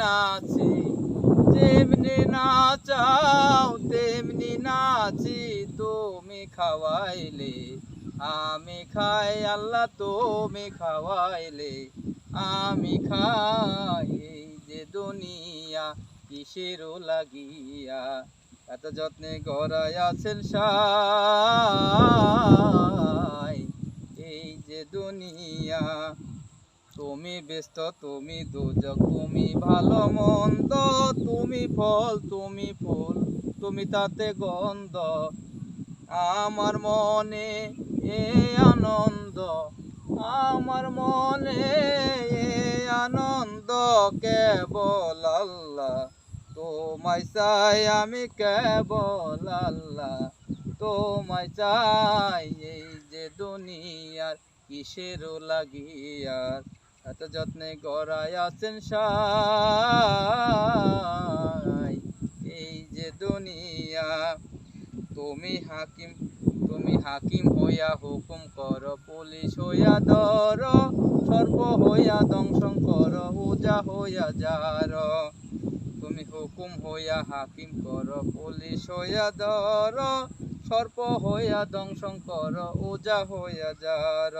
নাচি যেমনি নাচাও তেমনি নাচি তুমি খাওয়াইলে, আমি খাই, আল্লাহ তুমি খাওয়াইলে, আমি খাই এই যে দুনিয়া, কিসের লাগিয়া? এত যত্নে গড়াই আছেন সাই, এই যে দুনিয়া। তুমি ব্যস্ত, তুমি দুজক তুমি ভালো মন্দ, তুমি ফল, তুমি ফুল, তুমি তাতে গন্ধ। আমার মনে এ আনন্দ, আমার মনে এ আনন্দ কেবল আল্লাহ। তোমায় চাই আমি কেবল আল্লাহ। তোমায় চাই এই যে দুনিয়ার কিসের লাগিয়ার? এত যত্নে গড়াই আছেন সাই। এই যে দুনিয়া, তুমি হাকিম তুমি হাকিম হইয়া হুকুম কর, পুলিশ হইয়া ধর সর্ব হইয়া দংশন কর উজা হইয়া যার। তুমি হুকুম হইয়া হাকিম কর, পুলিশ হইয়া ধর সর্প হইয়া দংশন কর উজা হইয়া যার?